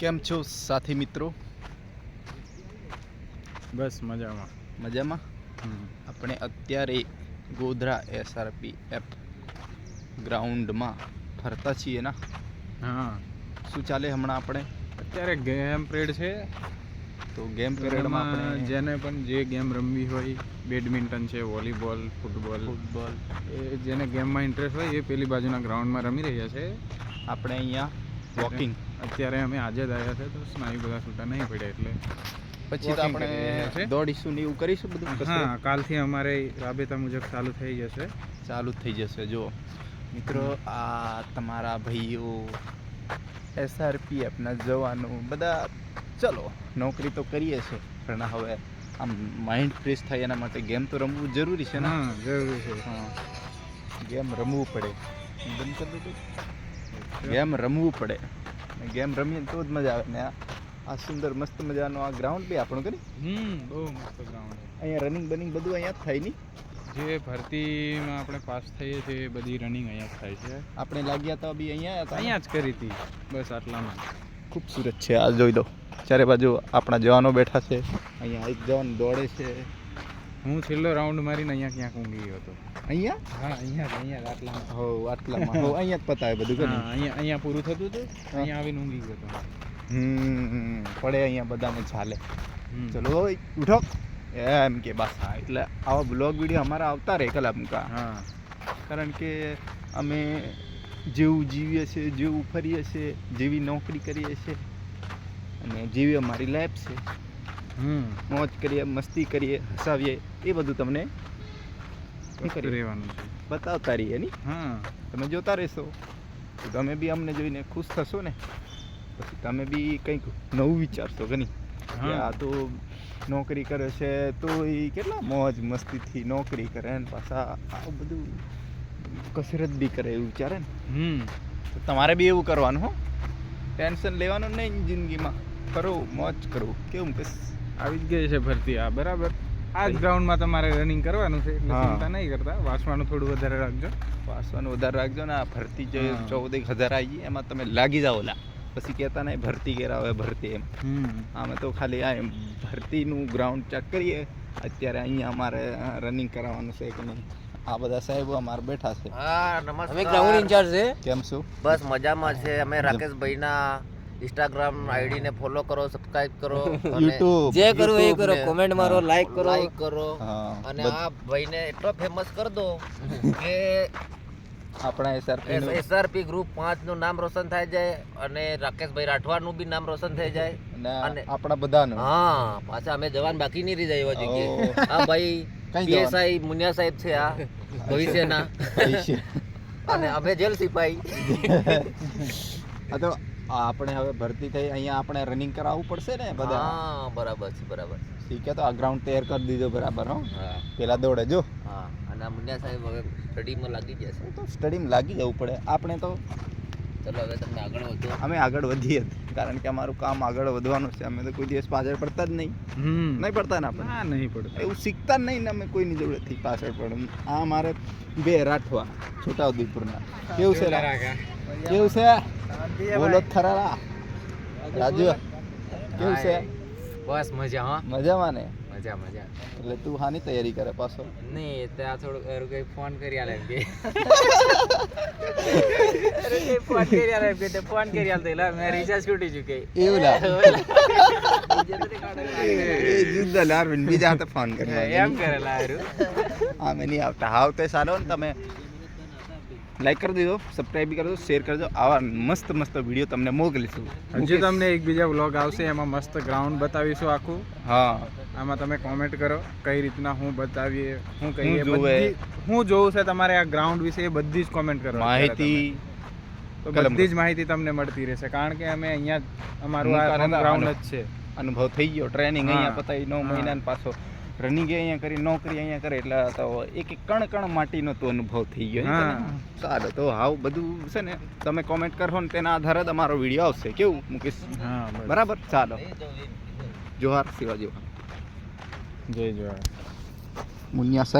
કેમ છો સાથી મિત્રો? બસ મજામાં. મજામાં. આપણે અત્યારે ગોધરા એસઆરપી એફ ગ્રાઉન્ડમાં ફરતા છીએ ના? હા. શું ચાલે હમણાં આપણે? અત્યારે ગેમ પ્રેડ છે. તો ગેમ પીરિયડમાં આપણે જેને પણ જે ગેમ રમવી હોય બેડમિન્ટન છે વોલીબોલ ફૂટબોલ ફૂટબોલ. એ જેને ગેમમાં ઇન્ટરેસ્ટ હોય એ પેલી બાજુના ગ્રાઉન્ડમાં રમી રહ્યા છે. આપણે અહીંયા વોકિંગ અત્યારે અમે આજે જ આવ્યા છે તો સ્નાયુ બધા છૂટા નહીં પડ્યા એટલે પછી તો આપણે દોડીશું ને એવું કરીશું બધું? હા કાલથી અમારે રાબેતા મુજબ ચાલુ થઈ જશે. ચાલુ થઈ જશે જો મિત્રો આ તમારા ભાઈઓ એસઆરપીએફના જવાનો બધા ચલો નોકરી તો કરીએ છે પણ હવે આમ માઇન્ડ ફ્રેશ થાય એના માટે ગેમ તો રમવું જરૂરી છે ને? હા જરૂરી છે. હા. ગેમ રમવું પડે. ગેમ રમવું પડે. ને ગેમ રમીએ તો જ મજા આવે. ને આ સુંદર મસ્ત મજાનો આ ગ્રાઉન્ડ બી આપણું કરી હમ બહુ મસ્ત ગ્રાઉન્ડ અહીંયા રનિંગ બનિંગ બધું અહીંયા જ થાય નહીં? જે ભરતીમાં આપણે પાસ થઈએ છીએ એ બધી રનિંગ અહીંયા જ થાય છે. આપણે લાગ્યા તો બી અહીંયા અહીંયા જ કરી હતી. બસ આટલામાં. ખૂબસૂરત છે. આ જોઈ દો ચારે બાજુ આપણા જવાનો બેઠા છે. અહીંયા એક જવાન દોડે છે. હું છેલ્લો રાઉન્ડ મારીને અહીંયા ક્યાંક ઊંઘી ગયો હતો. અહીંયા? હા અહીંયા અહીંયા આટલા આટલામાં. હો આટલામાં. હો અહીંયા જ પતાવે બધું હા, અહીંયા અહીંયા પૂરું થતું હતું અહીંયા આવીને ઊંઘી ગયો હતો. હમ પડે અહીંયા બધાને ચાલે. ચલો ઉઠો. એમ કે બસ હા એટલે આવા બ્લોગ વીડિયો અમારા આવતા રહે કલામકા. હા. કારણ કે અમે જેવું જીવીએ છીએ જેવું ફરીએ છીએ જેવી નોકરી કરીએ છીએ અને જેવી અમારી લાઈફ છે. મોજ કરીએ મસ્તી કરીએ હસાવીએ એ બધું તમને રહેવાનું છે. બતાવતા રહીએ નહીં હા. તમે જોતા રહેશો. તો તમે બી અમને જોઈને ખુશ થશો ને? પછી તમે બી કંઈક નવું વિચારશો કે નહીં. આ તો નોકરી કરે છે તો એ કેટલા મોજ મસ્તીથી નોકરી કરે ને પાછા આ બધું કસરત બી કરે એવું વિચારે ને? હમ. તો તમારે બી એવું કરવાનું હો. ટેન્શન લેવાનું નહીં જિંદગીમાં. કરો મોજ કરો. કેવું કશ આવી જ ગઈ છે ભરતી આ બરાબર. આ જ ગ્રાઉન્ડમાં તમારે રનિંગ કરવાનું છે એટલે ચિંતા નહીં કરતા. વાંચવાનું થોડું વધારે રાખજો. વાંચવાનું વધારે રાખજો ને આ ભરતી જે હા. ચૌદ એક હજાર આવી એમાં તમે લાગી જાઓ લા. પછી કહેતા નહીં ભરતી કરાવે હવે ભરતી એમ. આમે અમે તો ખાલી આ એમ ભરતીનું ગ્રાઉન્ડ ચેક કરીએ. અત્યારે અહીંયા અમારે રનિંગ કરાવવાનું છે કે નહીં? આ બધા સાહેબો અમારે બેઠા છે. હા નમસ્કાર. અમે ગ્રાઉન્ડ ઇન્ચાર્જ છે. કેમ છો? બસ મજામાં છે. અમે રાકેશભાઈના ઇન્સ્ટાગ્રામ આઈડી ને ફોલો કરો સબસ્ક્રાઇબ કરો યુટ્યુબ જે કરો એ કરો. કોમેન્ટ મારો લાઈક કરો. લાઈક કરો. અને આ ભાઈને એટલો ફેમસ કરી દો કે આપણા એસઆરપી એસઆરપી ગ્રુપ પાંચનું નામ રોશન થઈ જાય અને રાકેશભાઈ રાઠવા નું બી નામ રોશન થઈ જાય. અને આપણા બધાનું. હા પાછા અમે જવાન બાકી નહીં રહી જાય એવા જગ્યાએ. આ ભાઈ? પીએસઆઈ મુનિયા સાહેબ છે આ ભવિષ્યના. અને અમે જેલ સિપાઈ. આ તો આપણે હવે ભરતી થઈ અહીંયા આપણે રનિંગ કરાવવું પડશે ને બધા હા બરાબર છે બરાબર. ઠીક છે તો આ ગ્રાઉન્ડ તૈયાર કરી દીધો બરાબર હો. હા. પેલા દોડે જો. હા અને મુન્યા સાહેબ હવે સ્ટડીમાં લાગી જશે તો સ્ટડીમાં લાગી જવું પડે. આપણે તો ચલો હવે તમને આગળ વધો. અમે આગળ વધીએ. કારણ કે અમારું કામ આગળ વધવાનું છે. અમે તો કોઈ દિવસ પાછળ પડતા જ નહીં. હમ. નહીં પડતા ને આપણે? ના નહીં પડતું. એવું શીખતા જ નહીં ને અમે કોઈની જોડેથી પાછળ પડું. આ મારે બે રાઠવા છોટાઉદેપુરના. કેવું છે? કેવું છે? બોલો ખરા રાજુ કેવું છે? બસ મજા હા. મજામાં ને? મજા મજા. એટલે તું હાની તૈયારી કરે પાછો? નહીં ત્યાં થોડું એરું કઈ ફોન કરી આલે એમ કે. કઈ ફોન કરી આલે એમ કે તે ફોન કરી આલે એટલે મેં રિચાર્જ તૂટી ચૂકી. એવું લા. તો જુદા લાર બીજા હાથે ફોન કરે એમ કરેલા આ આમે નહીં આવતા. હાવ તે સારો ને તમે. લાઈક કરી દીધો સબસ્ક્રાઈબ કરી દો શેર કરજો આવા મસ્ત મસ્ત વીડિયો તમને મોકલીશું. હજી તમને એક બીજા વ્લોગ આવશે એમાં મસ્ત ગ્રાઉન્ડ બતાવીશું આખું. હા. આમાં તમે કોમેન્ટ કરો કઈ રીતના હું બતાવીએ હું કહીએ જોવે. બધી હું જોઉં છે તમારે આ ગ્રાઉન્ડ વિશે એ બધી જ કોમેન્ટ કરો માહિતી તો બધી જ માહિતી તમને મળતી રહેશે કારણ કે અમે અહીંયા અમારું આ ગ્રાઉન્ડ જ છે. અનુભવ થઈ ગયો ટ્રેનિંગ. અહીંયા પતાવી નવ મહિના પાછો. રનિંગ અહીંયા કરી નોકરી અહીંયા કરે એટલે તો એક એક કણ કણ માટીનો તો અનુભવ થઈ ગયો સારું તો હાવ બધું છે ને તમે કોમેન્ટ કરશો ને તેના આધારે જ અમારો વીડિયો આવશે. કેવું મુકેશ? હા બરાબર? ચાલો જોહાર શિવાજી. જય જોહાર મુનિયા સાહેબ.